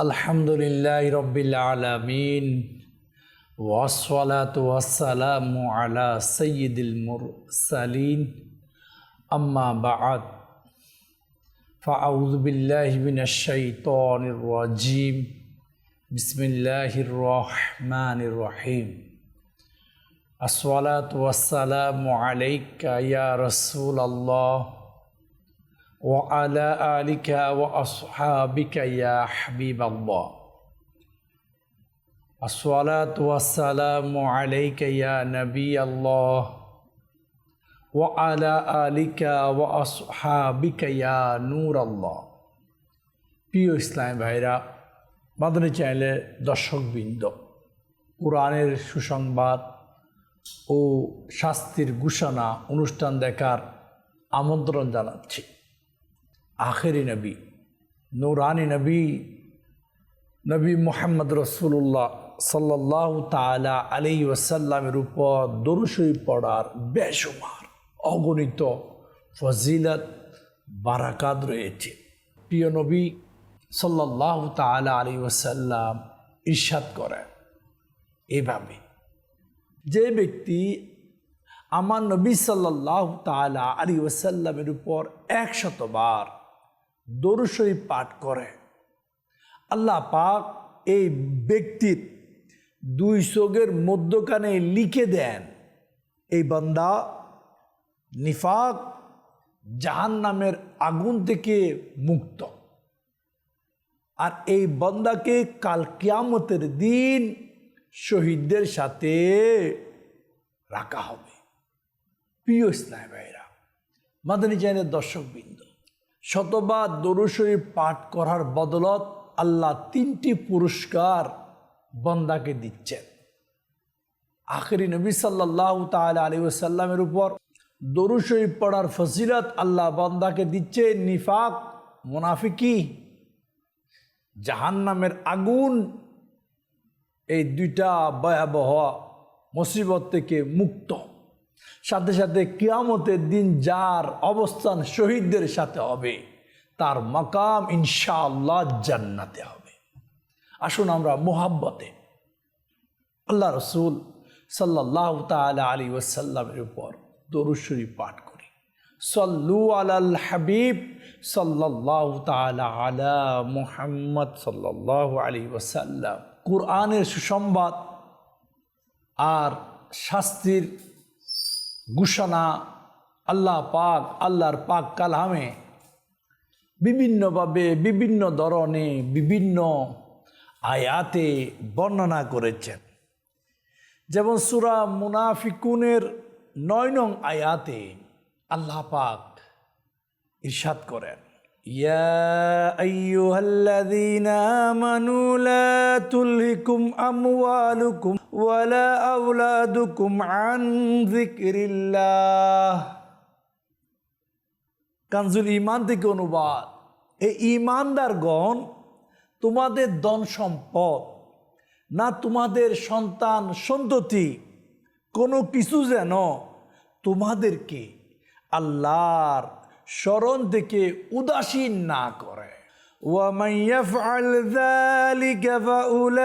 الحمد لله رب العالمين والصلاة والسلام على سيد المرسلين أما بعد فأعوذ بالله من الشيطان الرجيم بسم الله الرحمن الرحيم الصلاة والسلام عليك يا رسول الله وعلى آلك وأصحابك يا حبيب الله الصلاة والسلام عليك يا نبي الله وعلى آلك وأصحابك يا نور الله প্রিয় ইসলাম ভাইরা মাদনী চ্যানেলের দর্শকবৃন্দ কোরআনের সুসংবাদ ও শাস্তির ঘোষণা অনুষ্ঠান দেখার আমন্ত্রণ জানাচ্ছি আখেরি নবী, নৌরানি নবী নবী মোহাম্মদ রসুল্লাহ সাল্লাহ তালা আলি ওসাল্লামের উপর দরুশরী পড়ার বেসুমার অগণিত ফজিলত, বারাকাত রয়েছে। প্রিয় নবী সাল্লাহ তালা আলী ওসাল্লাম ঈর্ষাদ করেন এভাবে। যে ব্যক্তি আমার নবী সাল্লাহ তালা আলী ওসাল্লামের উপর একশতবার দরুশরী পাঠ করে। আল্লাহ পাক এই ব্যক্তির দুই চোখের মধ্যখানে লিখে দেন, এই বান্দা নিফাক জাহান নামের আগুন থেকে মুক্ত। আর এই বন্দাকে কাল কিয়ামতের দিন শহীদদের সাথে রাখা হবে। প্রিয় ইসলাম ভাইরা মাদানী চ্যানেলের দর্শকবৃন্দ শতবার দরুশরী পাঠ করার বদলত আল্লাহ তিনটি পুরস্কার বন্দাকে দিচ্ছেন। আখেরি নবী সাল্লাহ তাল আলী সাল্লামের উপর দরুশরী পড়ার ফজিলত আল্লাহ বন্দাকে দিচ্ছে নিফাক, মুনাফিকি, জাহান্নামের আগুন, এই দুইটা ভয়াবহ মুসিবত থেকে মুক্ত। সাথে সাথে কিয়ামতের দিন যার অবস্থান শহীদদের সাথে হবে, তার মকাম ইনশাআল্লাহ জান্নাতে হবে। আসুন আমরা মোহাব্বতে আল্লাহ রসুল সাল্লাহ তালা আলী ওসাল্লামের উপর দরুশ্বরী পাঠ করি। সল্লু আলাল হাবিব সাল্লাহ তালা আলা মুহাম্মদ সাল্লাহ আলী ওসাল্লাম কোরআনের সুসংবাদ আর শাস্তির ঘোষণা, আল্লাহ পাক, আল্লাহর পাক কালামে বিভিন্নভাবে, বিভিন্ন ধরনে, বিভিন্ন আয়াতে বর্ণনা করেছেন। যেমন সুরা মুনাফিকুনের নয় নং আয়াতে আল্লাহ পাক ইরশাদ করেন। يا أيها الذين آمنوا لا تلهكم أموالكم ولا أولادكم عن ذكر الله কানজুল ইমান থেকে অনুবাদ এই ইমানদারগণ তোমাদের ধন সম্পদ না তোমাদের সন্তান সন্ততি কোনো কিছু যেন তোমাদেরকে আল্লাহর স্মরণ থেকে উদাসীন না করে ومن يفعل ذلك فأولئك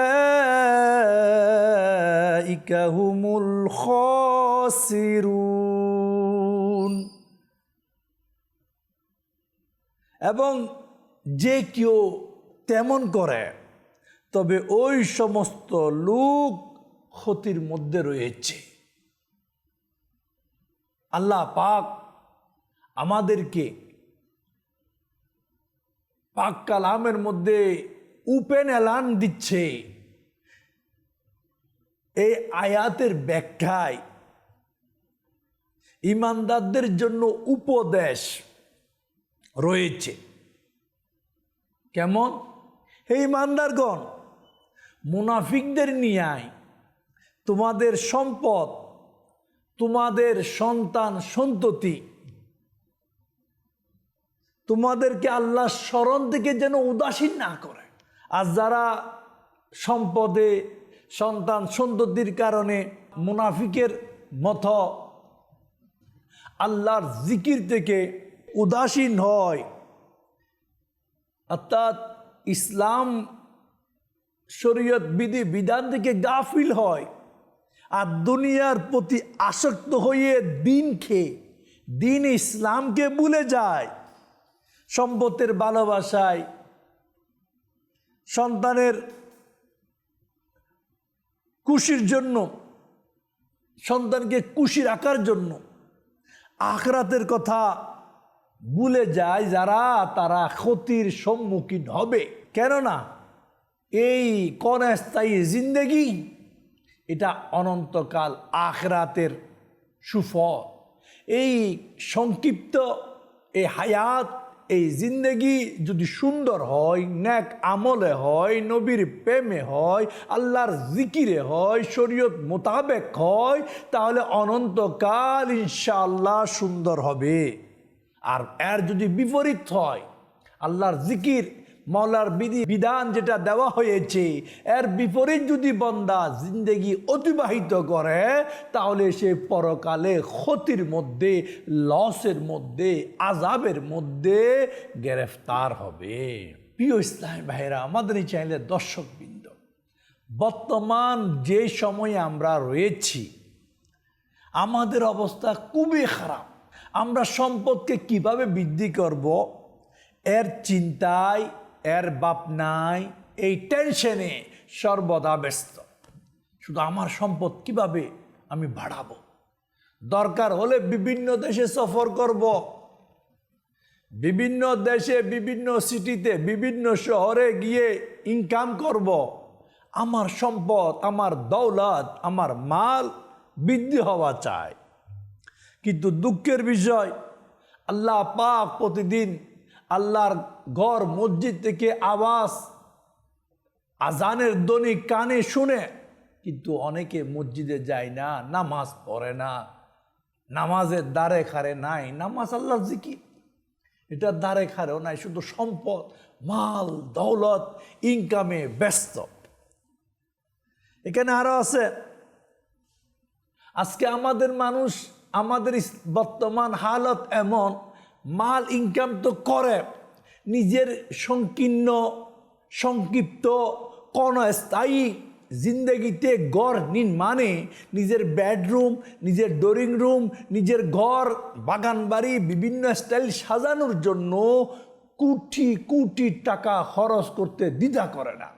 هم الخاسرون এবং যে কেউ তেমন করে তবে ওই সমস্ত লোক ক্ষতির মধ্যে রয়েছে আল্লাহ পাক আমাদেরকে পাক কালামের মধ্যে উপেন এলান দিচ্ছে। এই আয়াতের ব্যাখ্যায় ইমানদারদের জন্য উপদেশ রয়েছে। কেমন? হে ইমানদারগণ, মুনাফিকদের নিয়ায় তোমাদের সম্পদ, তোমাদের সন্তান সন্ততি তোমাদেরকে আল্লাহ স্মরণ থেকে যেন উদাসীন না করে। আর যারা সম্পদে, সন্তান সন্ততির কারণে মুনাফিকের মতো আল্লাহর জিকির থেকে উদাসীন হয়, অর্থাৎ ইসলাম শরীয়ত বিধি বিধান থেকে গাফিল হয়, আর দুনিয়ার প্রতি আসক্ত হয়ে দিন খেয়ে, দিন ইসলামকে ভুলে যায়। সম্পত্তির ভালোবাসায় সন্তানের খুশির জন্য, সন্তানকে খুশি রাখার জন্য আখরাতের কথা ভুলে যায় যারা, তারা ক্ষতির সম্মুখীন হবে। কেননা এই কনস্থায়ী জিন্দেগি, এটা অনন্তকাল আখরাতের সুফল। এই সংক্ষিপ্ত এই হায়াত এই জিন্দগি যদি সুন্দর হয়, ন্যাক আমলে হয়, নবীর প্রেমে হয়, আল্লাহর জিকিরে হয়, শরীয়ত মোতাবেক হয়, তাহলে অনন্তকাল ইনশাআল্লাহ সুন্দর হবে। আর এর যদি বিপরীত হয়, আল্লাহর জিকির মৌলার বিধি বিধান যেটা দেওয়া হয়েছে, এর বিপরীত যদি বন্দা জিন্দেগি অতিবাহিত করে, তাহলে সে পরকালে ক্ষতির মধ্যে, লসের মধ্যে আজাবের মধ্যে গ্রেফতার হবে। প্রিয় ইসলাম ভাইরা আমাদের এই চ্যানেলের দর্শকবৃন্দ, বর্তমান যে সময়ে আমরা রয়েছি, আমাদের অবস্থা খুবই খারাপ। আমরা সম্পদকে কীভাবে বৃদ্ধি করব? এর চিন্তায় এর বাপ নাই, এই টেনশনে সর্বদা ব্যস্ত। শুধু আমার সম্পদ কীভাবে আমি বাড়াবো? দরকার হলে বিভিন্ন দেশে সফর করব। বিভিন্ন দেশে, বিভিন্ন সিটিতে বিভিন্ন শহরে গিয়ে ইনকাম করব। আমার সম্পদ, আমার দৌলত, আমার মাল বৃদ্ধি হওয়া চায় কিন্তু দুঃখের বিষয়, আল্লাহ পাক প্রতিদিন আল্লাহর ঘর, মসজিদ থেকে আওয়াজ, আজানের ধ্বনি কানে শুনে। কিন্তু অনেকে মসজিদে যায় না, নামাজ পড়ে না, নামাজের দ্বারে খারে নাই। নামাজ আল্লাহর জিকির। এটার দ্বারে খারেও নাই, শুধু সম্পদ, মাল, দৌলত ইনকামে ব্যস্ত। এখানে আরও আছে, আজকে আমাদের মানুষ, আমাদের বর্তমান হালত এমন মাল ইনকাম তো করে, নিজের সংকীর্ণ, সংক্ষিপ্ত কোন স্থায়ী জিন্দগিতে গড় নির্মাণে নিজের বেডরুম নিজের ডোরিং রুম নিজের ঘর, বাগান বাড়ি, বিভিন্ন স্টাইল সাজানোর জন্য কোটি কোটি টাকা খরচ করতে দ্বিধা করে না।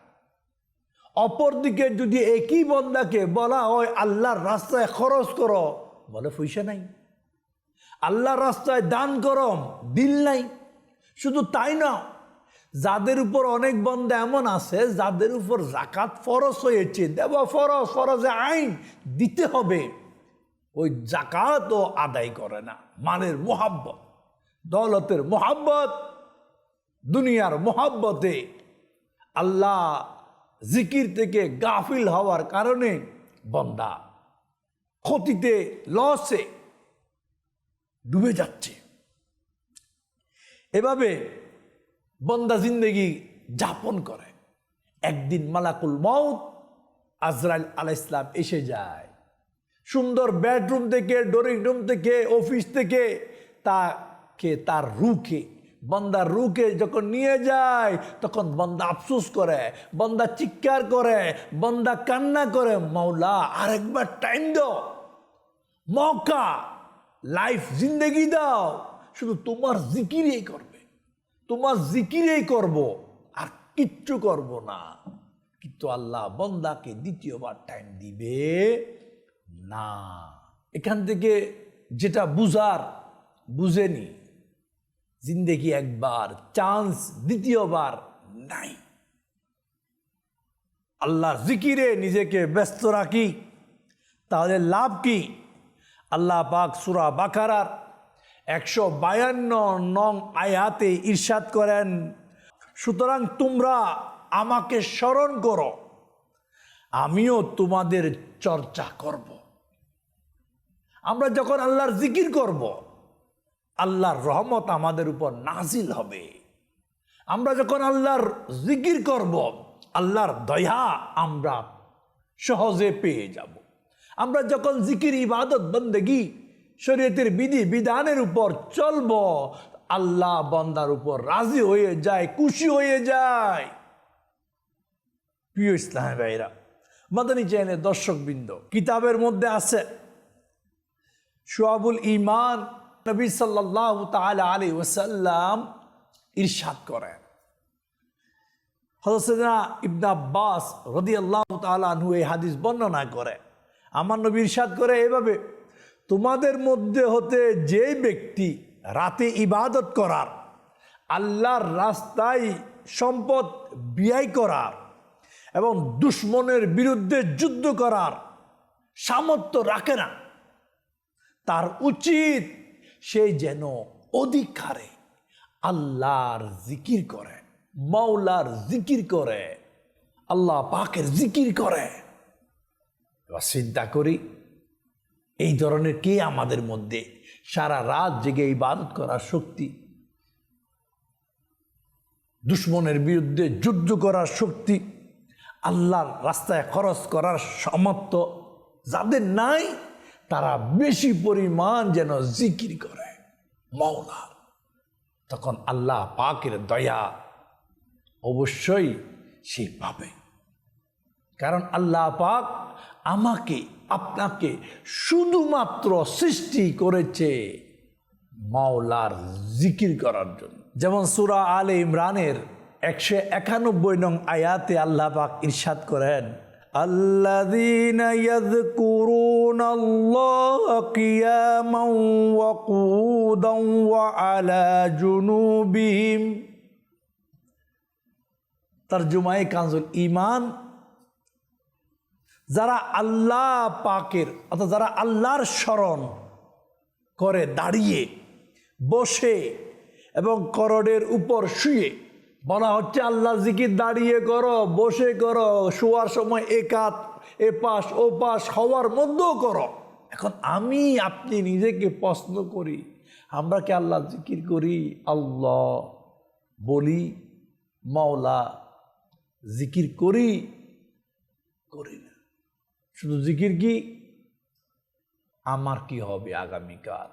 অপরদিকে যদি একই বন্দাকে বলা হয়, আল্লাহর রাস্তায় খরচ করো, বলে পয়সা নাই। আল্লাহর রাস্তায় দান করম দিল নাই। শুধু তাই না, যাদের উপর অনেক বন্দা এমন আছে, যাদের উপর জাকাত ফরজ হয়েছে, দেওয়া ফরজ, ফরজে আইন দিতে হবে, ওই জাকাতও আদায় করে না। মানের মোহাব্বত, দৌলতের মোহাব্বত, দুনিয়ার মোহাব্বতে আল্লাহ জিকির থেকে গাফিল হওয়ার কারণে বন্দা ক্ষতিতে লসে। ডুবে যাচ্ছে। এভাবে বন্দা জিন্দগি যাপন করে। একদিন মালাকুল মৌত আজরাইল আলাহ ইসলাম এসে যায়। সুন্দর বেডরুম থেকে, ড্রয়িং রুম থেকে, অফিস থেকে তাকে, তার রুখে বন্দার রুকে যখন নিয়ে যায়, তখন বন্দা আফসুস করে, বন্দা চিৎকার করে, বন্দা কান্না করে মৌলা আরেকবার টাইম দাও। মৌকা লাইফ জিন্দেগি দাও। শুধু তোমার জিকিরেই করবে। তোমার জিকিরেই করব। আর কিচ্ছু করব না। কিন্তু আল্লাহ বন্দাকে দ্বিতীয়বার টাইম দিবে না। এখান থেকে যেটা বুঝার বুঝেনি জিন্দেগি একবার চান্স দ্বিতীয়বার নাই। আল্লাহ জিকিরে নিজেকে ব্যস্ত রাখি। তাহলে লাভ কি? আল্লাহ পাক সুরা বাকারার একশো বায়ান্ন নং আয়াতে ইরশাদ করেন, সুতরাং তোমরা আমাকে স্মরণ করো, আমিও তোমাদের চর্চা করব। আমরা যখন আল্লাহর জিকির করব, আল্লাহর রহমত আমাদের উপর নাজিল হবে। আমরা যখন আল্লাহর জিকির করব, আল্লাহর দয়া আমরা সহজে পেয়ে যাব। আমরা যখন জিকির, ইবাদত, বন্দেগি, শরীয়তের বিধি, বিধানের উপর চলব, আল্লাহ বন্দার উপর রাজি হয়ে যায়, খুশি হয়ে যায়। প্রিয় ইসলাম ভাইরা মাদানী চ্যানেলের দর্শকবৃন্দ, কিতাবের মধ্যে আছে, সোয়াবুল ইমান নবী সাল্লাহ তালা আলী ওসাল্লাম ইরশাদ করেন। হজরত ইবনা আব্বাস রদি আল্লাহ তালু এই হাদিস বর্ণনা করে। আমার নবী ইরশাদ করে এভাবে, তোমাদের মধ্যে হতে যে ব্যক্তি রাতে ইবাদত করার, আল্লাহর রাস্তায় সম্পদ ব্যয় করার এবং দুশ্মনের বিরুদ্ধে যুদ্ধ করার সামর্থ্য রাখে না, তার উচিত সে যেন অধিকারে আল্লাহর জিকির করে, মাওলার জিকির করে, আল্লাহ পাকের জিকির করে। এবার চিন্তা করি, এই ধরনের কে আমাদের মধ্যে সারা রাত জেগে ইবাদত করার শক্তি, দুশ্মনের বিরুদ্ধে যুদ্ধ করার শক্তি, আল্লাহর রাস্তায় খরচ করার সামর্থ্য যাদের নাই, তারা বেশি পরিমাণ যেন জিকির করে মাওলার তখন আল্লাহ পাকের দয়া অবশ্যই সে পাবে। কারণ আল্লাহ পাক আমাকে আপনাকে শুধুমাত্র সৃষ্টি করেছে মাওলার জিকির করার জন্য যেমন সুরা আলে ইমরানের একশো একানব্বই নং আয়াতে আল্লাহ পাক ইরশাদ করেন الذين يذكرون الله قياما وقودا وعلى جنوبهم তর্জমায়ে কানজুল ইমান যারা আল্লাহ পাকের, অর্থাৎ যারা আল্লাহর স্মরণ করে দাঁড়িয়ে, বসে এবং করডের উপর শুয়ে, বলা হচ্ছে আল্লাহ জিকির দাঁড়িয়ে করো, বসে করো, শোয়ার সময় একাত ও পাশ হওয়ার মধ্যেও করো। এখন আমি, আপনি নিজেকে প্রশ্ন করি, আমরা কি আল্লাহ জিকির করি? আল্লাহ বলি, মাওলা জিকির করি? করি না। শুধু জিকির কি? আমার কি হবে আগামীকাল?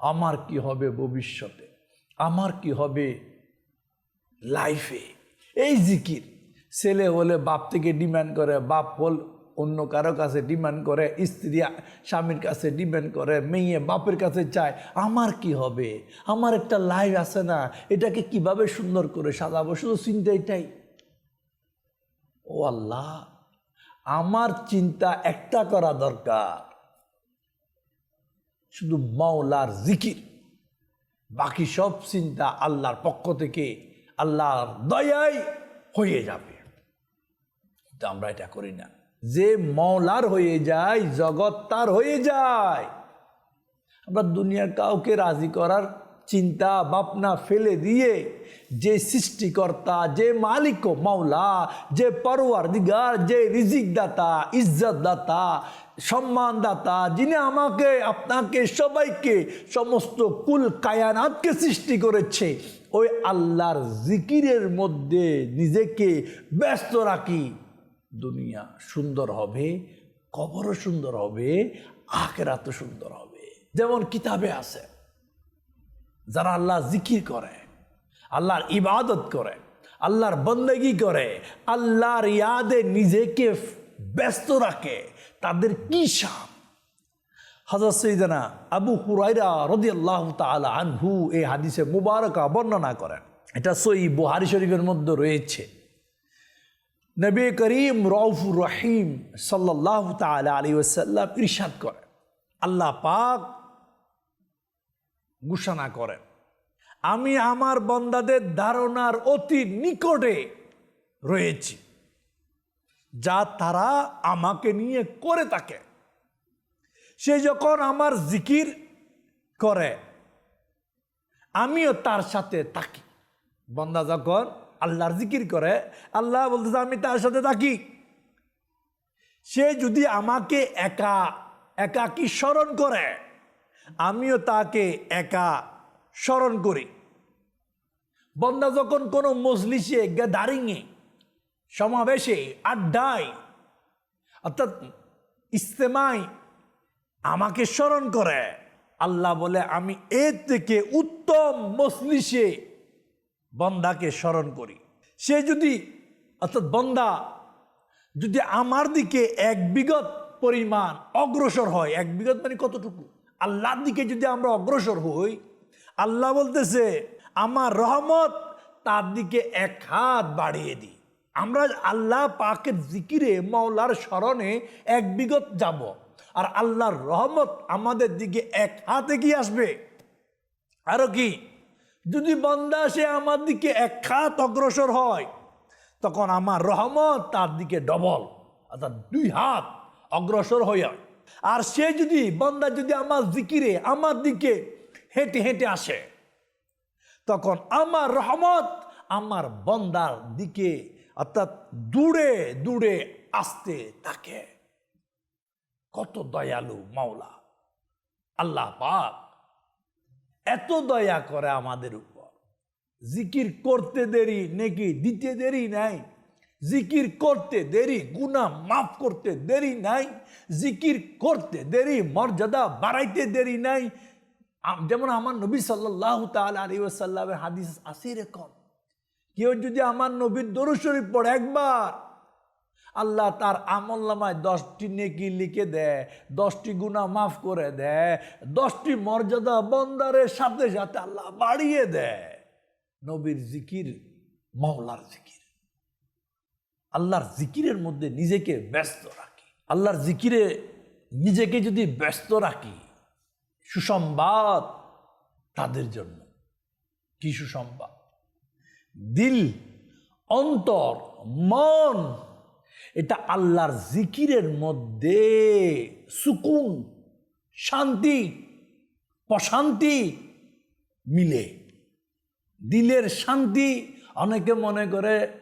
আমার কি হবে ভবিষ্যতে? আমার কি হবে লাইফে এই জিকির ছেলে হলে বাপ থেকে ডিমান্ড করে, বাপ হল অন্য কারও কাছে ডিমান্ড করে, স্ত্রী স্বামীর কাছে ডিমান্ড করে, মেয়ে বাপের কাছে চায়, আমার কি হবে? আমার একটা লাইফ আছে না, এটাকে কীভাবে সুন্দর করে সাজাবো? শুধু চিন্তা এটাই ও আল্লাহ! আমার চিন্তা একটা করা দরকার। শুধু মাওলার জিকির, বাকি সব চিন্তা আল্লাহর পক্ষ থেকে, আল্লাহর দয়াই হয়ে যাবে। কিন্তু আমরা এটা করি না। যে মৌলার হয়ে যায়, জগৎ তার হয়ে যায়। আমরা দুনিয়ার কাউকে রাজি করার চিন্তা ভাবনা ফেলে দিয়ে যে সৃষ্টিকর্তা, যে মালিক মাওলা, যে পরোয়ার দিগার যে রিজিক দাতা ইজ্জত দাতা সম্মান দাতা যিনি আমাকে, আপনাকে, সবাইকে সমস্ত কুল কায়ানাতকে সৃষ্টি করেছে, ওই আল্লাহর জিকিরের মধ্যে নিজেকে ব্যস্ত রাখি। দুনিয়া সুন্দর হবে, কবরও সুন্দর হবে, আখেরাতও সুন্দর হবে। যেমন কিতাবে আছে যারা আল্লাহ জিকির করে, আল্লাহর ইবাদত করে, আল্লাহর বন্দেগি করে, আল্লাহর ইয়াদে নিজেকে ব্যস্ত রাখে, তাদের কি সাম হজরত সৈদানা আবু হুরাইরা রদি আল্লাহ তালা আনহু এই হাদিসে মুবারকা বর্ণনা করেন। এটা সই বুহারি শরীফের মধ্যে রয়েছে। নবী করিম রউফুর রহিম সাল্লাহ তালা আলী ওসাল্লাম ইরশাদ করেন, আল্লাহ পাক ঘোষণা করেন। আমি আমার বন্দাদের ধারণার অতি নিকটে রয়েছি, যা তারা আমাকে নিয়ে করে থাকে। সে যখন আমার জিকির করে, আমিও তার সাথে থাকি। বন্দা যখন আল্লাহর জিকির করে, আল্লাহ বলতেছে, আমি তার সাথে থাকি। সে যদি আমাকে একা একাকি স্মরণ করে? আমিও তাকে একা স্মরণ করি। বন্দা যখন কোনো মজলিসে গ্যাদারিংয়ে সমাবেশে আড্ডায়, অর্থাৎ ইস্তেমায় আমাকে স্মরণ করে, আল্লাহ বলে, আমি এর থেকে উত্তম মজলিসে বন্দাকে স্মরণ করি। সে যদি, অর্থাৎ বন্দা যদি আমার দিকে এক বিগত পরিমাণ অগ্রসর হয়, এক বিগত মানে কতটুকু? আল্লাহর দিকে যদি আমরা অগ্রসর হই, আল্লাহ বলতেছে, আমার রহমত তার দিকে এক হাত বাড়িয়ে দিই আমরা আল্লাহ পাকের জিকিরে, মাওলার স্মরণে এক বিগত যাব। আর আল্লাহর রহমত আমাদের দিকে এক হাতে কি আসবে? আরও কি? যদি বন্দা সে আমার দিকে এক হাত অগ্রসর হয়, তখন আমার রহমত তার দিকে ডবল, অর্থাৎ দুই হাত অগ্রসর হয়। আর সে যদি, বন্দা যদি আমার জিকিরে, আমার দিকে হেঁটে হেঁটে আসে, তখন আমার রহমত আমার বন্দার দিকে অর্থাৎ দূরে দূরে আসতে থাকে। কত দয়ালু মাওলা। আল্লাহ পাক এত দয়া করে আমাদের উপর। জিকির করতে দেরি, নেকি দিতে দেরি নাই। জিকির করতে দেরি, গুনাহ মাফ করতে দেরি নাই, জিকির করতে দেরি, মর্যাদা বাড়াইতে দেরি নাই। যেমন আমার নবী সাল্লাহ তাল আলী ওসাল্লামের হাদিস আছে এরকম। কেউ যদি আমার নবীর দরু শরীফ পড়ে একবার, আল্লাহ তার আমল নামায় দশটি নেকি লিখে দেয়, দশটি গুণা মাফ করে দেয়, দশটি মর্যাদা বন্দারের সাথে সাথে আল্লাহ বাড়িয়ে দেয়। নবীর জিকির, মাওলার জিকির। আল্লাহর জিকিরের মধ্যে নিজেকে ব্যস্ত রাখি। আল্লাহর জিকিরে নিজেকে যদি ব্যস্ত রাখি, সুসংবাদ তাদের জন্য। কি সুসংবাদ? দিল, অন্তর, মন, এটা আল্লাহর জিকিরের মধ্যে সুকুন, শান্তি, প্রশান্তি মিলে। দিলের শান্তি অনেকে মনে করে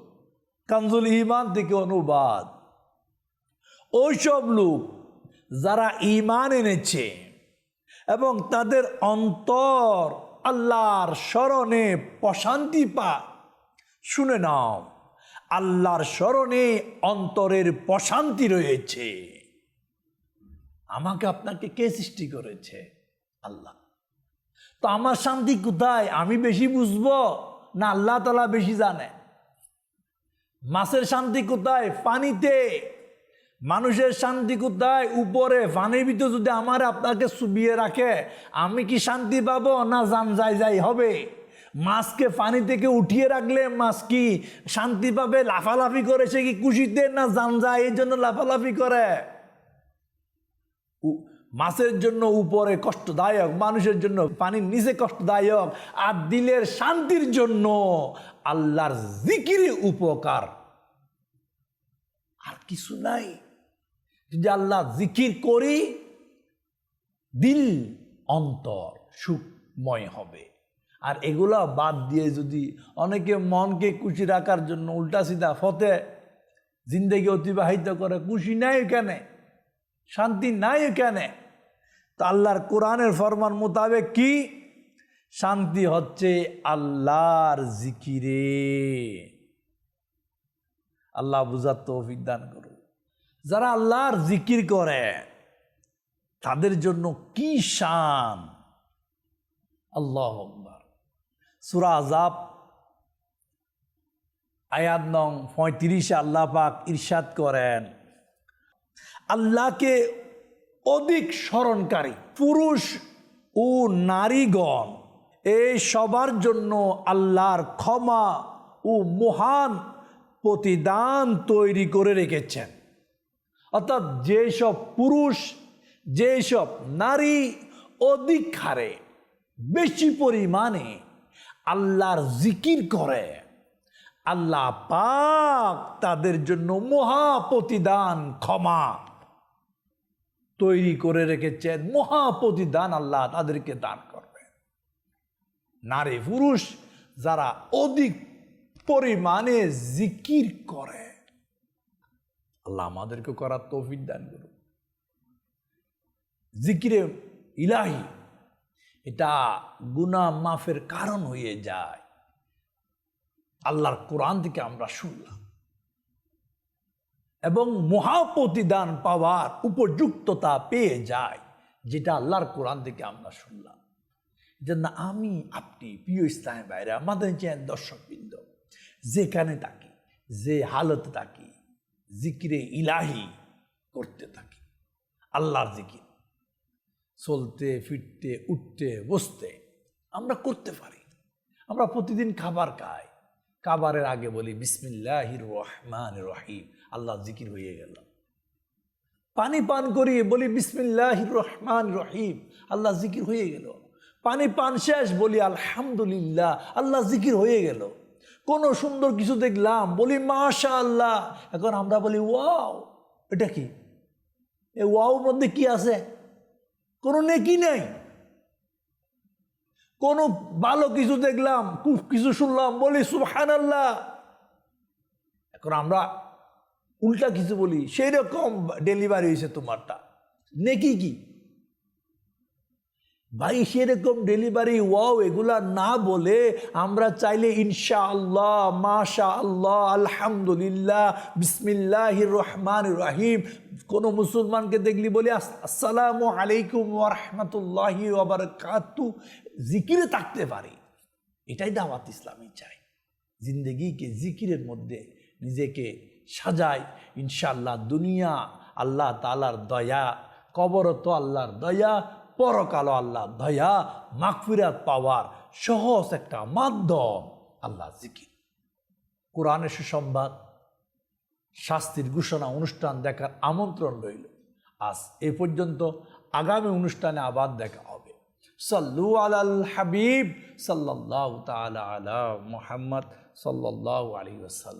কানজুল ইমান থেকে অনুবাদ। ওইসব লোক যারা ইমান এনেছে এবং তাদের অন্তর আল্লাহর স্মরণে প্রশান্তি পা শুনে নাও, আল্লাহর স্মরণে অন্তরের প্রশান্তি রয়েছে। আমাকে আপনাকে কে সৃষ্টি করেছে? আল্লাহ। তো আমার শান্তি কোথায়? আমি বেশি বুঝব না আল্লাহ তালা বেশি জানে? মাছের শান্তি কোথায়? পানিতে। মানুষের শান্তি কোথায়? উপরে। পানির ভিতরে যদি আমার আপনাকে চুবিয়ে রাখে, আমি কি শান্তি পাবো? না জান যাই যাই, হবে। মাছকে পানি থেকে উঠিয়ে রাখলে মাছ কি শান্তি পাবে? লাফালাফি করে সে কি খুশিতে? না জান যায় এই জন্য লাফালাফি করে। মাছের জন্য উপরে কষ্টদায়ক, মানুষের জন্য পানির নিচে কষ্টদায়ক, আর দিলের শান্তির জন্য আল্লাহর জিকিরে উপকার। আর কিছু নাই। যদি আল্লাহ জিকির করি দিল অন্তর সুখময় হবে। আর এগুলা বাদ দিয়ে যদি অনেকে মনকে খুশি রাখার জন্য উল্টা সিধা ফতে, জিন্দেগি অতিবাহিত করে, খুশি নাই কেন শান্তি নাই কেন তা আল্লাহর কোরআনের ফরমান মোতাবেক কি? শান্তি হচ্ছে আল্লাহর জিকিরে। আল্লাহ বুঝার তৌফিক দান করুন। যারা আল্লাহর জিকির করে, তাদের জন্য কি শান? আল্লাহ সুরা আজাব আয়াত নং পঁয়ত্রিশে আল্লাহ পাক ইরশাদ করেন, আল্লাহকে অধিক স্মরণকারী পুরুষ ও নারীগণ এই সবার জন্য আল্লাহর ক্ষমা ও মহান প্রতিদান তৈরি করে রেখেছেন। অর্থাৎ যেসব পুরুষ, যেসব নারী অধিক হারে বেশি পরিমাণে আল্লাহর জিকির করে, আল্লাহ পাক তাদের জন্য মহা প্রতিদান ক্ষমা তৈরি করে রেখেছেন, মহা প্রতিদান আল্লাহ তাদেরকে দান নারী পুরুষ যারা অধিক পরিমাণে জিকির করে। আল্লাহ আমাদেরকে করার তৌফিক দান করুন জিকিরে ইলাহি, এটা গুনা মাফের কারণ হয়ে যায়। আল্লাহর কোরআন থেকে আমরা শুনলাম। এবং মহাপ্রতিদান পাওয়ার উপযুক্ততা পেয়ে যায়, যেটা আল্লাহর কোরআন থেকে আমরা শুনলাম। জন্য আমি, আপনি, প্রিয় ইসলামের বাইরে আমাদের যে দর্শকবৃন্দ যেখানে থাকি যে হালতে থাকি জিকিরে ইলাহি করতে থাকি, আল্লাহর জিকির। চলতে, ফিরতে, উঠতে, বসতে আমরা করতে পারি। আমরা প্রতিদিন খাবার খাই। খাবারের আগে বলি, বিসমিল্লাহির রহমান রহিম। আল্লাহ জিকির হয়ে গেল। পানি পান করি বলি, বিসমিল্লাহির রহমান রহিম। আল্লাহ জিকির হয়ে গেল। পানি পান শেষ, বলি, আলহামদুলিল্লাহ, আল্লাহ জিকির হয়ে গেল। কোনো সুন্দর কিছু দেখলাম, বলি মাশা আল্লাহ এখন আমরা বলি, ওয়াও, এটা কি? এ ওয়াও মধ্যে কি আছে? কোনো নেকি নেই। কোনো ভালো কিছু দেখলাম, খুব কিছু শুনলাম, বলি সুবহান আল্লাহ এখন আমরা উল্টা কিছু বলি সেই রকম ডেলিভারি হয়েছে তোমারটা। নেকি কি? ভাই, সেরকম ডেলিভারি ওয়াও এগুলা না বলে আমরা চাইলে ইনশা আল্লাহ মাশা আল্লাহ আলহামদুলিল্লাহ বিসমিল্লাহ রহমান রাহিম, কোনো মুসলমানকে দেখলি বলি, আস- আসসালামু আলাইকুম ওরহমতুল্লাহি ওবরকাতু জিকিরে থাকতে পারি। এটাই দাওয়াত ইসলামী চাই। জিন্দগিকে জিকিরের মধ্যে নিজেকে সাজায়। ইনশাআল্লাহ দুনিয়া আল্লাহ তালার দয়া কবরত আল্লাহর দয়া পরকালো আল্লাহ দয়া, মাগফিরাত পাওয়ার সহজ একটা মাধ্যম। আল্লাহ জিকির। কোরআনের সুসংবাদ, শাস্তির ঘোষণা, অনুষ্ঠান দেখার আমন্ত্রণ রইল। আজ এ পর্যন্ত আগামী অনুষ্ঠানে আবার দেখা হবে। সাল্লু আলাল হাবিব সাল্লাল্লাহু তাআলা আলা মুহাম্মদ সাল্লাল্লাহু আলাইহি ওয়াসাল্লাম।